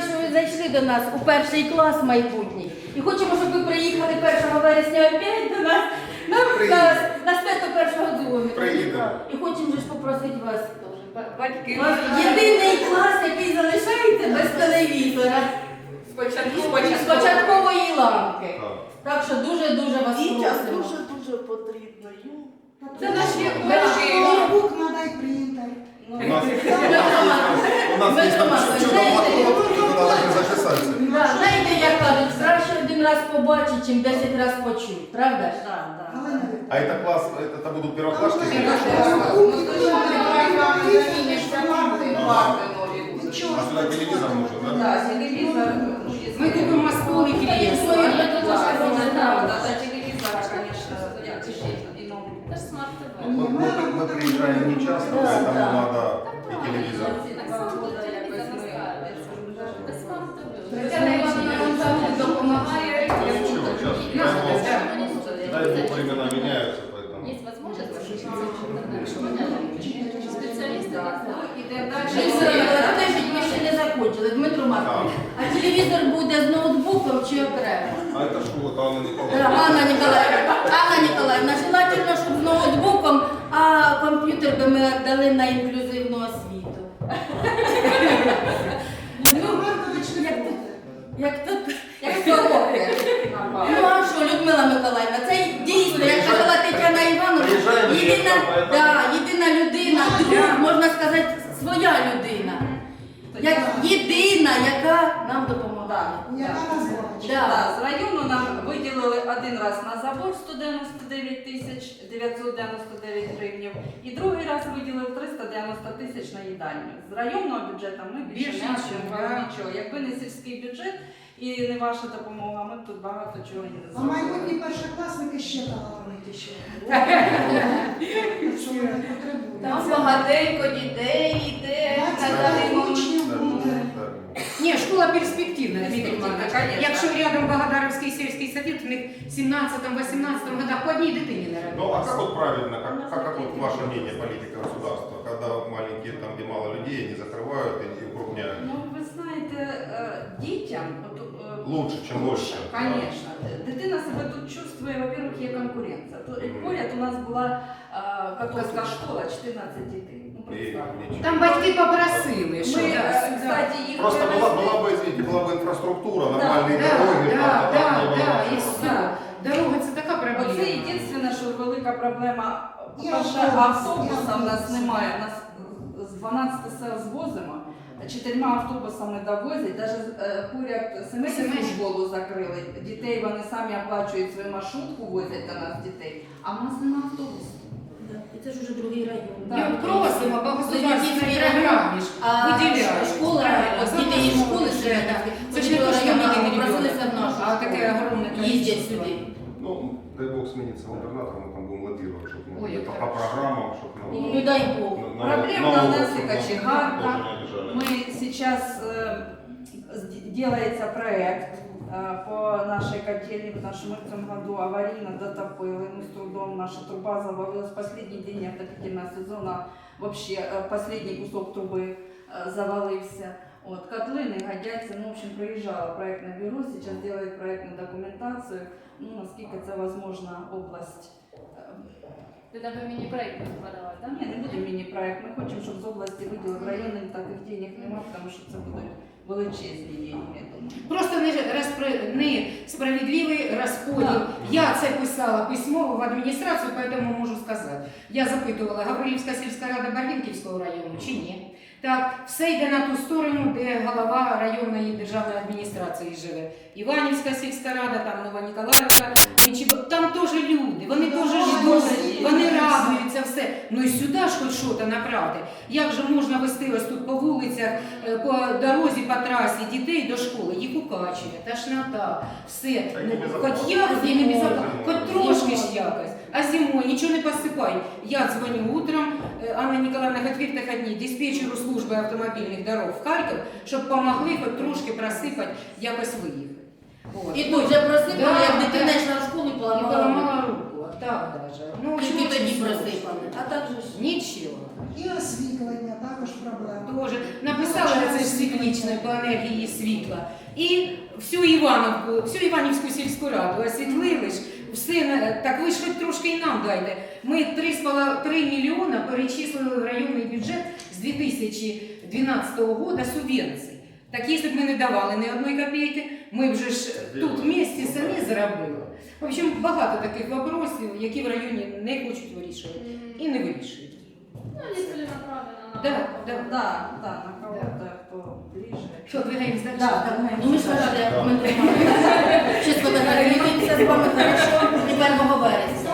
що ви зайшли до нас у перший клас майбутній. І хочемо, щоб ви приїхали 1 вересня опять до нас на, на, на свято першого дзвону. І хочемо ж попросити вас теж. Батьки. Вас єдиний клас, який залишається без телевізора. Спочатку З початкової ланки. Так. Що дуже-дуже вас Дітям просимо. дуже-дуже потрібно. Ю. Це наші. Ноутбук надай принтер. У нас, там чудо-блокнот, один раз побачити, чим 10 разів почути, правда ж? Да, да. Галина А это класс, это, это будут первоклашки? А сюда телевизор нужен, да? Да, телевизор. ну, если- Мы купим столики Ну, есть. свої Да, предложення да, робити, да, правда. да, телевизора, конечно, я действительно, и ноутбук. Мы, мы- мы приезжаем не часто, Да, поэтому да. надо и телевизор. времена меняются, поэтому. Есть возможность подключиться в интернет, чтобы понятно. Специалисты Да. есть, да? Ну, іде далі. Ми все- ми ще не закончили, Дмитро Маркович. А телевізор буде з ноутбуком чи окремо? А это школа, там Анна Да, Николаевна. Анна Ніколаївна, Анна Ніколаївна, желательно, щоб з ноутбуком, а комп'ютер би ми дали на інклюзивну освіту. Як єдина, яка нам допомагає. Яка назвала? Да. Да, з району нам виділили один раз на забор 199 тисяч 999 гривнів і другий раз виділили 390 тисяч на їдальню. З районного бюджету ми більше Більше не нічого, отримали нічого. Якби не сільський бюджет і не ваша допомога, ми б тут багато чого не А зробили. майбутні першокласники ще талановиті ще. Що вони потребують. Там багатенько дітей йде на даний момент. учнів. Ні, школа перспективна, Дмитрий Іванович. Якщо рядом Благодаровський сільський совет, у них в 17-18 годах по одній дитині не Ну а как вот правильно, как, как, как вот ваше мнение политика государства, когда маленькие там, где мало людей, они закрывают и укрупняют? Ну, ви знаєте, е, дітям от, е, Лучше, чем больше. Конечно. Дитина себе тут чувствує, во-первых, є конкуренція. Тут поряд у нас була католицька школа, 14 дітей. Ну, И представте. ничего. Там батьки попросили, що Ми, да, е, сюди. кстати, їх Просто была, перевезли. была бы, извините, была бы инфраструктура, нормальные Да, дороги, да, там, да, там не было да, вообще і все. Дорога це така Оце проблема. єдине, що велика проблема. І Перше, автобус, автобуса і в нас автобус. немає. У нас з 12 сел звозимо. Чотирма автобусами довозять, навіть поряд сімейську Сімейську. школу закрили. Дітей вони самі оплачують свою маршрутку, возять до нас дітей. А в нас немає автобусу. Да, І це ж уже другий район. Ми просимо по государственній Тоді програмі ж А виділяють. школа, Правильно, от діти із школи вже, ще да. так. Це ж не то, що ми не просилися в нашу а таке школу. огромне Їздять количество. сюди. Ну, дай бог сменится губернатор, мы там будем лоббировать, чтобы ну, Ой, по, как по программам, чтобы ну, Ну дай Бог. на- Проблем на на улицу, нас и чтобы кочегар, тоже да. не обижали. Мы сейчас э, с- делается проект э, по нашей котельне, потому что мы в этом году аварийно дотопили, мы с трудом, наша труба завалилась, последний день отопительного сезона, вообще э, последний кусок трубы э, завалився. Вот, котлы не годятся, ну, в общем, приезжало проектное бюро, сейчас делает проектную документацию, ну, насколько это возможно, область э, Тогда вы мини-проект будете подавать, да? ні, не буде міні-проект. Ми хочемо, щоб з області виділили районним таких денег немає, тому що це будуть величезні я думаю. Просто не, розпри- не справедливий розподіл. Так. Я це писала письмово в адміністрацію, тому можу сказати. Я запитувала, Гаврилівська сільська рада Барвінківського району чи ні. Так, все йде на ту сторону, де голова районної державної адміністрації живе. Іванівська сільська рада, там Нова Ніколаївка, там теж люди, вони теж ждуть, вони радуються все. Ну і сюди ж хоч щось направити. Як же можна вести ось тут по вулицях, е, по дорозі, по трасі дітей до школи, їх укачує, тошнота, все. Ну, хоч як з ними безопасно, хоч трошки ж якось. А зимою нічого не посипай. Я дзвоню утром, е, Анна Ніколаївна, хоч вірте одні, диспетчеру служби автомобільних дорог в Харків, щоб допомогли хоч трошки просипати, якось виїхати. От. І тут же просипали, Да, як дитина йшла в школу І поламала. руку. Так даже. Ну, Тільки чого тоді ж просипали. А так же ж. Нічого. І освітлення також проблема. Тоже написали це ж по енергії світла. І всю Івановку, всю Іванівську сільську раду освітлили ж. Все, на- так ви ж хоч трошки і нам дайте. Ми 3,5 мільйона перечислили в районний бюджет з 2012 року субвенцій. Так якщо б ми не давали ні одної копійки, ми б вже ж тут в місті самі зробили. В общем, багато таких вопросів, які в районі не хочуть вирішувати і не вирішують. Ну, они целенаправленно. на- Да, да. Да, да, на кого-то, кто ближе. Що, двигаємось Да, далі? так, ну ми ж раді, ми тримаємо. Щось фотографуємося з вами хорошо і 1 вересня.